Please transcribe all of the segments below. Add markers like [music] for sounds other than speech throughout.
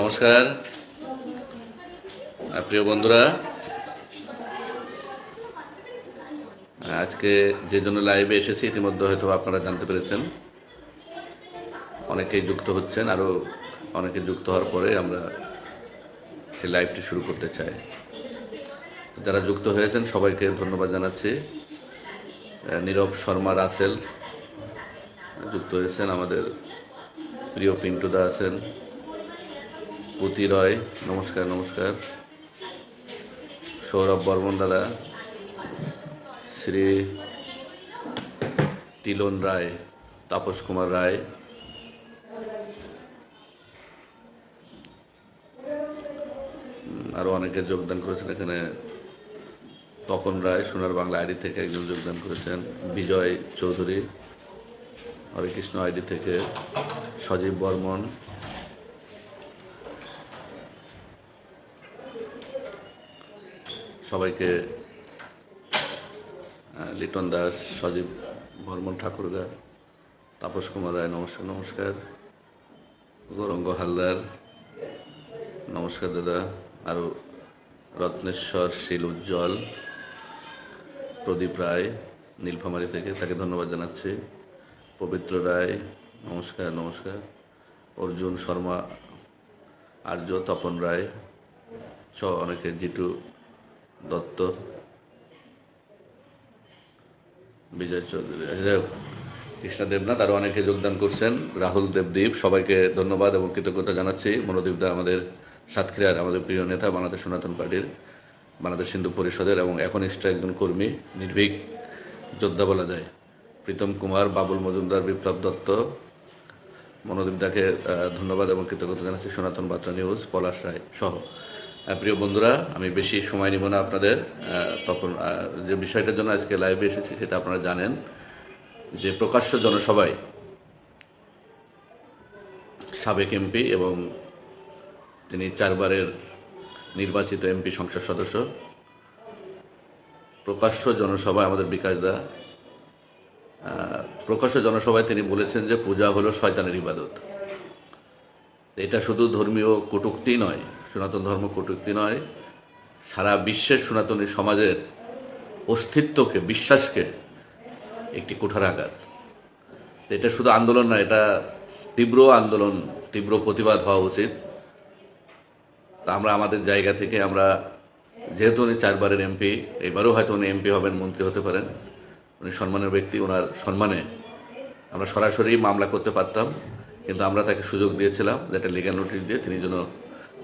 নমস্কার। প্রিয় বন্ধুরা, আজকে যে জন্য লাইভে এসেছি, ইতিমধ্যে হয়তো আপনারা জানতে পেরেছেন। অনেকেই যুক্ত হচ্ছেন আরও অনেকে যুক্ত হওয়ার পরে আমরা সেই লাইভটি শুরু করতে চাই। যারা যুক্ত হয়েছেন, সবাইকে ধন্যবাদ জানাচ্ছি। নীরব শর্মা রাসেল যুক্ত হয়েছেন, আমাদের প্রিয় পিন্টু দা আছেন। পুতি রয়, নমস্কার নমস্কার। সৌরভ বর্মন দাদা শ্রী তিলন রায়, তাপস কুমার রায়। আরও আরও অনেকে যোগদান করেছেন এখানে। তপন রায়, সোনার বাংলা আইডি থেকে একজন যোগদান করেছেন। বিজয় চৌধুরী হরে কৃষ্ণ আইডি থেকে। সজীব বর্মন সবাইকে লিটন দাস, সজীব বর্মন ঠাকুরগা, তাপস কুমার রায়, নমস্কার নমস্কার। গৌরঙ্গ হালদার, নমস্কার দাদা। আরও রত্নেশ্বর, শিল উজ্জ্বল, প্রদীপ রায়, নীলফামারী থেকে তাকে ধন্যবাদ জানাচ্ছি। পবিত্র রায়, নমস্কার নমস্কার। অর্জুন শর্মা, আর্য তপন রায়, সহ অনেকে, জিটু দত্ত, বিজয় চৌধুরী। কৃষ্ণা দেবনাথ আরও অনেকে যোগদান করছেন, রাহুল দেবদীপ, সবাইকে ধন্যবাদ এবং কৃতজ্ঞতা জানাচ্ছি। মনোদীপ দা আমাদের সাতক্ষীরার আমাদের প্রিয় নেতা, বাংলাদেশ সনাতন পার্টির, বাংলাদেশ হিন্দু পরিষদের এবং এখন একনিষ্ঠ একজন কর্মী, নির্ভীক যোদ্ধা বলা যায়। প্রীতম কুমার, বাবুল মজুমদার, বিপ্লব দত্ত। মনোদীপ দাকে ধন্যবাদ এবং কৃতজ্ঞতা জানাচ্ছি। সনাতন বার্তা নিউজ, পলাশ রায় সহ। প্রিয় বন্ধুরা, আমি বেশি সময় নিব না আপনাদের। তখন যে বিষয়টার জন্য আজকে লাইভে এসেছি সেটা আপনারা জানেন, যে প্রকাশ্য জনসভায় সাবেক এমপি এবং তিনি চারবারের নির্বাচিত এমপি সংসদ সদস্য, প্রকাশ্য জনসভায় আমাদের বিকাশ দা প্রকাশ্য জনসভায় তিনি বলেছেন যে পূজা হলো শয়তানের ইবাদত। এটা শুধু ধর্মীয় কটূক্তি নয় সনাতন ধর্ম কটূক্তি নয়, সারা বিশ্বের সনাতনী সমাজের অস্তিত্বকে, বিশ্বাসকে একটি কুঠারাঘাত এটা শুধু আন্দোলন নয়, এটা তীব্র আন্দোলন, তীব্র প্রতিবাদ হওয়া উচিত। তা আমরা আমাদের জায়গা থেকে আমরা, যেহেতু উনি চারবারের এমপি, এবারও হয়তো উনি এমপি হবেন, মন্ত্রী হতে পারেন। উনি সম্মানের ব্যক্তি, ওনার সম্মানে আমরা সরাসরি মামলা করতে পারতাম, কিন্তু আমরা তাকে সুযোগ দিয়েছিলাম যে একটা লিগ্যাল নোটিশ দিয়ে তিনি যেন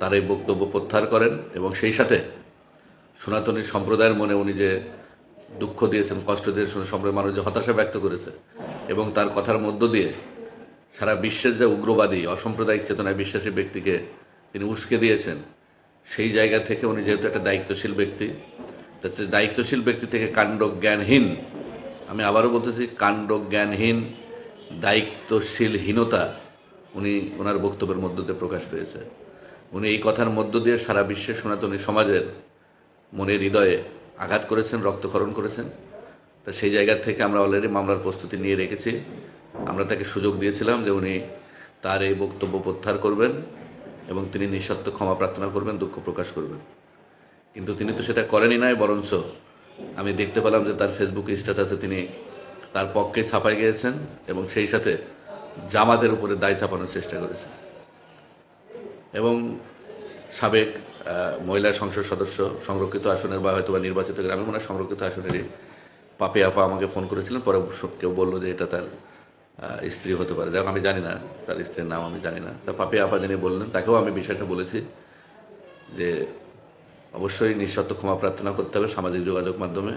তার এই বক্তব্য প্রত্যাহার করেন এবং সেই সাথে সনাতনী সম্প্রদায়ের মনে উনি যে দুঃখ দিয়েছেন, কষ্ট দিয়েছেন, সম্প্রদায়ের মানুষ যে হতাশা ব্যক্ত করেছে এবং তার কথার মধ্য দিয়ে সারা বিশ্বের যে উগ্রবাদী, অসাম্প্রদায়িক চেতনায় বিশ্বাসী ব্যক্তিকে তিনি উস্কে দিয়েছেন, সেই জায়গা থেকে উনি যেহেতু একটা দায়িত্বশীল ব্যক্তি, তা সে দায়িত্বশীল ব্যক্তি থেকে কাণ্ড জ্ঞানহীন আমি আবারও বলতেছি কাণ্ড জ্ঞানহীন দায়িত্বশীলহীনতা উনি ওনার বক্তব্যের মধ্য দিয়ে প্রকাশ পেয়েছে। উনি এই কথার মধ্য দিয়ে সারা বিশ্বের সনাতনী সমাজের মনের হৃদয়ে আঘাত করেছেন, রক্তক্ষরণ করেছেন। তা সেই জায়গা থেকে আমরা অলরেডি মামলার প্রস্তুতি নিয়ে রেখেছি। আমরা তাকে সুযোগ দিয়েছিলাম যে উনি তার এই বক্তব্য প্রত্যাহার করবেন এবং তিনি নিঃশর্ত ক্ষমা প্রার্থনা করবেন, দুঃখ প্রকাশ করবেন। কিন্তু তিনি তো সেটা করেনই নাই, বরঞ্চ আমি দেখতে পেলাম যে তার ফেসবুক স্ট্যাটাসে তিনি তার পক্ষে ছাপাই গিয়েছেন এবং সেই সাথে জামাতের উপরে দায় চাপানোর চেষ্টা করেছেন। এবং সাবেক মহিলা সংসদ সদস্য সংরক্ষিত আসনের বা হয়তো বা নির্বাচিত গ্রামে মনে সংরক্ষিত আসনের পাপে আপা আমাকে ফোন করেছিলেন। পরে কেউ বলল যে এটা তার স্ত্রী হতে পারে। যাক আমি জানি না তার স্ত্রীর নাম, আমি জানি না। তা পাপে আপা যিনি বললেন, তাকেও আমি বিষয়টা বলেছি যে অবশ্যই নিঃশর্ত ক্ষমা প্রার্থনা করতে হবে সামাজিক যোগাযোগ মাধ্যমে।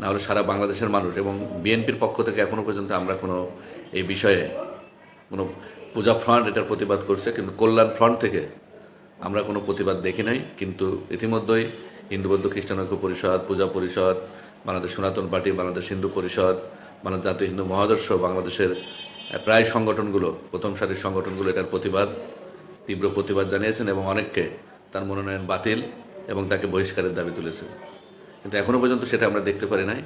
না হলে সারা বাংলাদেশের মানুষ এবং বিএনপির পক্ষ থেকে এখনও পর্যন্ত আমরা কোনো এই বিষয়ে কোনো পূজা ফ্রন্ট এটার প্রতিবাদ করছে, কিন্তু কল্যাণ ফ্রন্ট থেকে আমরা কোনো প্রতিবাদ দেখি নাই। কিন্তু ইতিমধ্যেই হিন্দু বৌদ্ধ খ্রিস্টান ঐক্য পরিষদ, পূজা পরিষদ, বাংলাদেশ সনাতন পার্টি, বাংলাদেশ হিন্দু পরিষদ, বাংলাদেশ জাতীয় হিন্দু মহাদর্শ, বাংলাদেশের প্রায় সংগঠনগুলো, প্রথম সারির সংগঠনগুলো এটার প্রতিবাদ, তীব্র প্রতিবাদ জানিয়েছেন এবং অনেককে তার মনোনয়ন বাতিল এবং তাকে বহিষ্কারের দাবি তুলেছেন। কিন্তু এখনও পর্যন্ত সেটা আমরা দেখতে পারি নাই।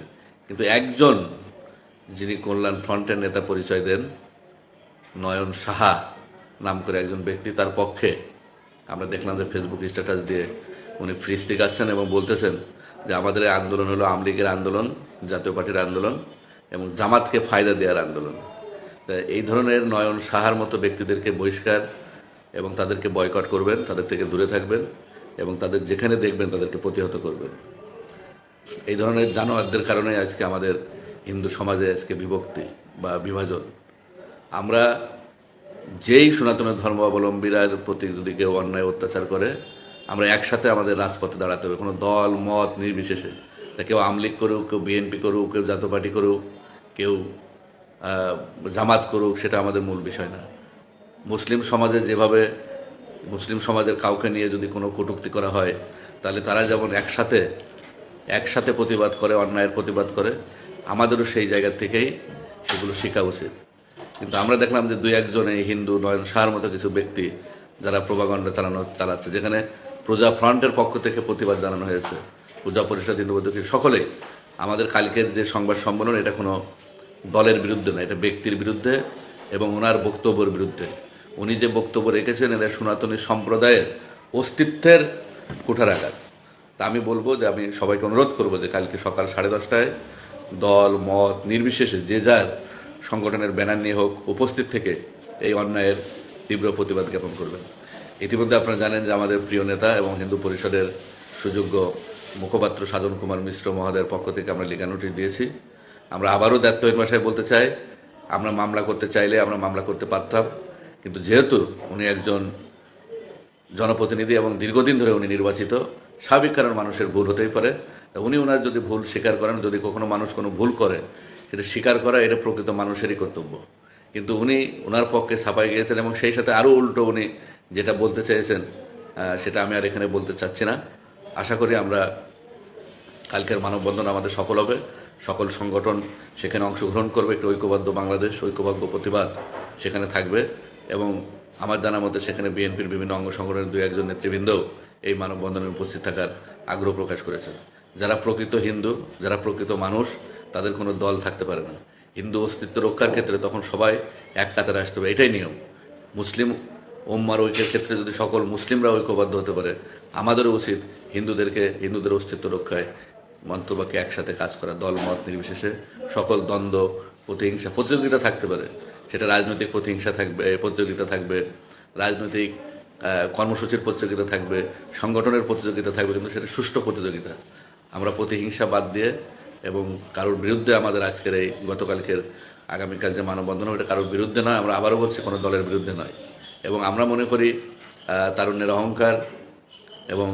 কিন্তু একজন যিনি কল্যাণ ফ্রন্টের নেতা পরিচয় দেন নয়ন সাহা নাম করে একজন ব্যক্তি তার পক্ষে। আমরা দেখলাম যে ফেসবুক স্ট্যাটাস দিয়ে উনি ফ্রিজ টিকাচ্ছেন এবং বলতেছেন যে আমাদের আন্দোলন হলো আমলিগের আন্দোলন, জাতীয় পার্টির আন্দোলন এবং জামাতকে ফায়দা দেওয়ার আন্দোলন। এই ধরনের নয়ন সাহার মতো ব্যক্তিদেরকে বহিষ্কার এবং তাদেরকে বয়কট করবেন, তাদের থেকে দূরে থাকবেন এবং তাদের যেখানে দেখবেন তাদেরকে প্রতিহত করবেন। এই ধরনের জানোয়ারদের কারণে আজকে আমাদের হিন্দু সমাজে আজকে বিভক্তি বা বিভাজন। আমরা যেই সনাতন ধর্মাবলম্বীরা প্রতি যদি কেউ অন্যায় অত্যাচার করে, আমরা একসাথে আমাদের রাজপথে দাঁড়াতে হবে। কোনো দল, মত নির্বিশেষে। তা কেউ আমলিগ করুক, কেউ বিএনপি করুক, কেউ জাতীয় পার্টি করুক, কেউ জামাত করুক, সেটা আমাদের মূল বিষয় না। মুসলিম সমাজে যেভাবে, মুসলিম সমাজের কাউকে নিয়ে যদি কোনো কটূক্তি করা হয়, তাহলে তারা যেমন একসাথে একসাথে প্রতিবাদ করে, অন্যায়ের প্রতিবাদ করে, আমাদেরও সেই জায়গা থেকেই সেগুলো শেখা উচিত। কিন্তু আমরা দেখলাম যে দুই একজন হিন্দু, নয়ন শাহর মতো কিছু ব্যক্তি যারা প্রভাগণ্ড চালানো, চালাচ্ছে, যেখানে প্রজা ফ্রন্টের পক্ষ থেকে প্রতিবাদ জানানো হয়েছে। পূজা পরিষদ হিন্দু বৌদ্ধ সকলেই আমাদের কালকের যে সংবাদ সম্মেলন, এটা কোনো দলের বিরুদ্ধে না, এটা ব্যক্তির বিরুদ্ধে এবং ওনার বক্তব্যের বিরুদ্ধে। উনি যে বক্তব্য রেখেছেন, এটা সনাতনী সম্প্রদায়ের অস্তিত্বের কুঠারাঘাত তা আমি বলব যে আমি সবাইকে অনুরোধ করব যে কালকে সকাল সাড়ে দশটায় দল, মত, নির্বিশেষে যে যার সংগঠনের ব্যানার নিয়ে হোক, উপস্থিত থেকে এই অন্যায়ের তীব্র প্রতিবাদ জ্ঞাপন করবেন। ইতিমধ্যে আপনারা জানেন যে আমাদের প্রিয় নেতা এবং হিন্দু পরিষদের সুযোগ্য মুখপাত্র সাধন কুমার মিশ্র মহোদয়ের পক্ষ থেকে আমরা লিখা নোটিশ দিয়েছি। আমরা আবারও দায়িত্বহীন ভাষায় বলতে চাই, আমরা মামলা করতে চাইলে আমরা মামলা করতে পারতাম, কিন্তু যেহেতু উনি একজন জনপ্রতিনিধি এবং দীর্ঘদিন ধরে উনি নির্বাচিত, স্বাভাবিক কারণ মানুষের ভুল হতেই পারে। উনি ওনার যদি ভুল স্বীকার করেন, যদি কখনো মানুষ কোনো ভুল করে সেটা স্বীকার করা এটা প্রকৃত মানুষেরই কর্তব্য। কিন্তু উনি ওনার পক্ষে ছাপাই গিয়েছেন এবং সেই সাথে আরও উল্টো উনি যেটা বলতে চেয়েছেন সেটা আমি আর এখানে বলতে চাচ্ছি না। আশা করি আমরা কালকের মানববন্ধন আমাদের সফল হবে। সকল সংগঠন সেখানে অংশগ্রহণ করবে, একটি ঐক্যবদ্ধ বাংলাদেশ, ঐক্যবদ্ধ প্রতিবাদ সেখানে থাকবে এবং আমার জানা মতে সেখানে বিএনপির বিভিন্ন অঙ্গ সংগঠনের দু একজন নেতৃবৃন্দও এই মানববন্ধনে উপস্থিত থাকার আগ্রহ প্রকাশ করেছেন। যারা প্রকৃত হিন্দু, যারা প্রকৃত মানুষ তাদের কোনো দল থাকতে পারে না। হিন্দু অস্তিত্ব রক্ষার ক্ষেত্রে তখন সবাই এক কাতারে আসতে হবে। এটাই নিয়ম। মুসলিম ওম্মার ঐক্যের ক্ষেত্রে যদি সকল মুসলিমরা ঐক্যবদ্ধ হতে পারে, আমাদেরও উচিত হিন্দুদেরকে, হিন্দুদের অস্তিত্ব রক্ষায় মন্তব্যকে একসাথে কাজ করা, দল, মত নির্বিশেষে সকল দ্বন্দ্ব, প্রতিহিংসা, প্রতিযোগিতা থাকতে পারে। সেটা রাজনৈতিক প্রতিহিংসা থাকবে, প্রতিযোগিতা থাকবে, রাজনৈতিক কর্মসূচির প্রতিযোগিতা থাকবে, সংগঠনের প্রতিযোগিতা থাকবে, কিন্তু সেটা সুষ্ঠু প্রতিযোগিতা। আমরা প্রতিহিংসা বাদ দিয়ে এবং কারোর বিরুদ্ধে আমাদের আজকের এই গতকালকের আগামীকাল যে মানববন্ধন ওটা কারোর বিরুদ্ধে নয়, আমরা আবারও বলছি কোনো দলের বিরুদ্ধে নয়। এবং আমরা মনে করি তারুণ্যের অহংকার এবং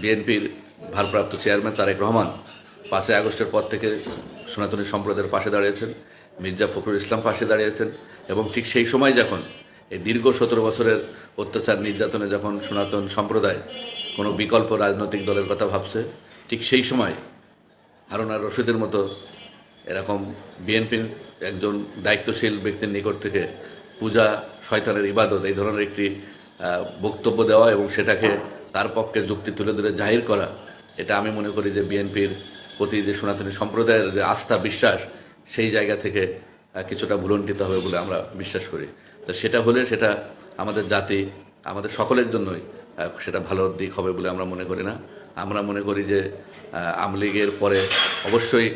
বিএনপির ভারপ্রাপ্ত চেয়ারম্যান তারেক রহমান পাঁচই আগস্টের পর থেকে সনাতনী সম্প্রদায়ের পাশে দাঁড়িয়েছেন, মির্জা ফখরুল ইসলাম পাশে দাঁড়িয়েছেন এবং ঠিক সেই সময় যখন এই দীর্ঘ সতেরো বছরের অত্যাচার নির্যাতনে যখন সনাতন সম্প্রদায় কোনো বিকল্প রাজনৈতিক দলের কথা ভাবছে। ঠিক সেই সময় হারুন রশিদের মতো এরকম বিএনপির একজন দায়িত্বশীল ব্যক্তির নিকট থেকে পূজা, শয়তানের ইবাদত এই ধরনের একটি বক্তব্য দেওয়া এবং সেটাকে তার পক্ষে যুক্তি তুলে ধরে জাহির করা, এটা আমি মনে করি যে বিএনপির প্রতি যে সনাতনী সম্প্রদায়ের যে আস্থা, বিশ্বাস, সেই জায়গা থেকে কিছুটা ভুলণ্ঠিত হবে বলে আমরা বিশ্বাস করি। তো সেটা হলে সেটা আমাদের জাতি, আমাদের সকলের জন্যই সেটা ভালো দিক হবে বলে আমরা মনে করি না। আমরা মনে করি যে আওয়ামী লীগের পরে অবশ্যই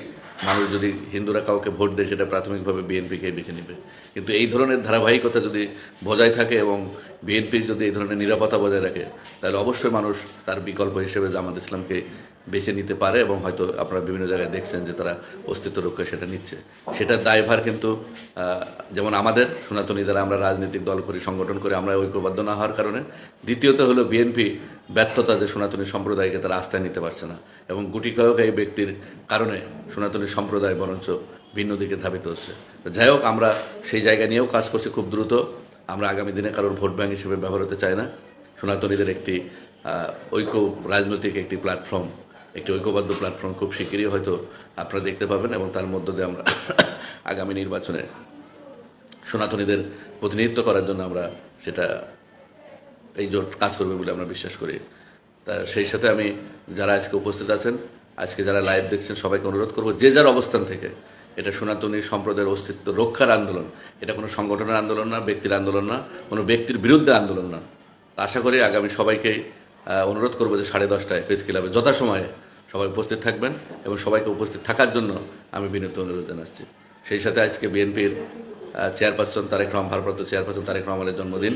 মানুষ যদি হিন্দুরা কাউকে ভোট দেয়, সেটা প্রাথমিকভাবে বিএনপিকে বেছে নেবে। কিন্তু এই ধরনের ধারাবাহিকতা যদি বজায় থাকে এবং বিএনপির যদি এই ধরনের নিরাপত্তা বজায় রাখে, তাহলে অবশ্যই মানুষ তার বিকল্প হিসেবে জামাত ইসলামকে বেছে নিতে পারে এবং হয়তো আপনারা বিভিন্ন জায়গায় দেখছেন যে তারা অস্তিত্ব রক্ষা সেটা নিচ্ছে। সেটার দায়ভার কিন্তু যেমন আমাদের সনাতনী দ্বারা আমরা রাজনৈতিক দল করি, সংগঠন করে, আমরা ঐক্যবদ্ধ না হওয়ার কারণে। দ্বিতীয়ত হলো বিএনপি ব্যর্থতা যে সনাতনী সম্প্রদায়কে তারা আস্থায় নিতে পারছে না এবং গুটি কয়েক এই ব্যক্তির কারণে সনাতনী সম্প্রদায় বরঞ্চ ভিন্ন দিকে ধাবিত হচ্ছে। যাই হোক, আমরা সেই জায়গা নিয়েও কাজ করছি খুব দ্রুত। আমরা আগামী দিনে কারোর ভোট ব্যাংক হিসেবে ব্যবহার হতে চাই না। সনাতনীদের একটি ঐক্য রাজনৈতিক একটি প্ল্যাটফর্ম একটি ঐক্যবদ্ধ প্ল্যাটফর্ম খুব শিগগিরই হয়তো আপনারা দেখতে পাবেন এবং তার মধ্য দিয়ে আমরা [coughs] আগামী নির্বাচনে সনাতনীদের প্রতিনিধিত্ব করার জন্য আমরা সেটা এই জোট কাজ করবে বলে আমরা বিশ্বাস করি। তা সেই সাথে আমি যারা আজকে উপস্থিত আছেন আজকে যারা লাইভ দেখছেন সবাইকে অনুরোধ করব যে যার অবস্থান থেকে এটা সনাতনী সম্প্রদায়ের অস্তিত্ব রক্ষার আন্দোলন এটা কোনো সংগঠনের আন্দোলন না ব্যক্তির আন্দোলন না কোনো ব্যক্তির বিরুদ্ধে আন্দোলন না। আশা করি আগামী সবাইকে আহ, অনুরোধ করব যে সাড়ে দশটায় প্রেস ক্লাবে যথাসময়ে সবাই উপস্থিত থাকবেন এবং সবাইকে উপস্থিত থাকার জন্য আমি বিনীত অনুরোধ জানাচ্ছি। সেই সাথে আজকে বিএনপির চেয়ারপারসন তারেক রহমান, ভারপ্রাপ্ত চেয়ারপারসন তারেক রহমানের জন্মদিন,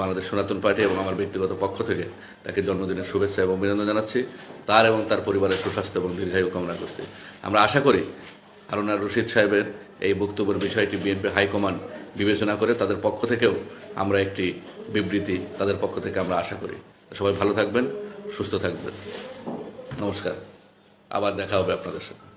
বাংলাদেশ সনাতন পার্টি এবং আমার ব্যক্তিগত পক্ষ থেকে তাকে জন্মদিনের শুভেচ্ছা এবং অভিনন্দন জানাচ্ছি। তার এবং তার পরিবারের সুস্বাস্থ্য এবং দীর্ঘায়ু কামনা করছি। আমরা আশা করি হারুনার রশিদ সাহেবের এই বক্তব্যের বিষয়টি বিএনপি হাইকমান্ড বিবেচনা করে তাদের পক্ষ থেকেও আমরা একটি বিবৃতি তাদের পক্ষ থেকে আমরা আশা করি। সবাই ভালো থাকবেন সুস্থ থাকবেন। নমস্কার। আবার দেখা হবে আপনাদের সাথে।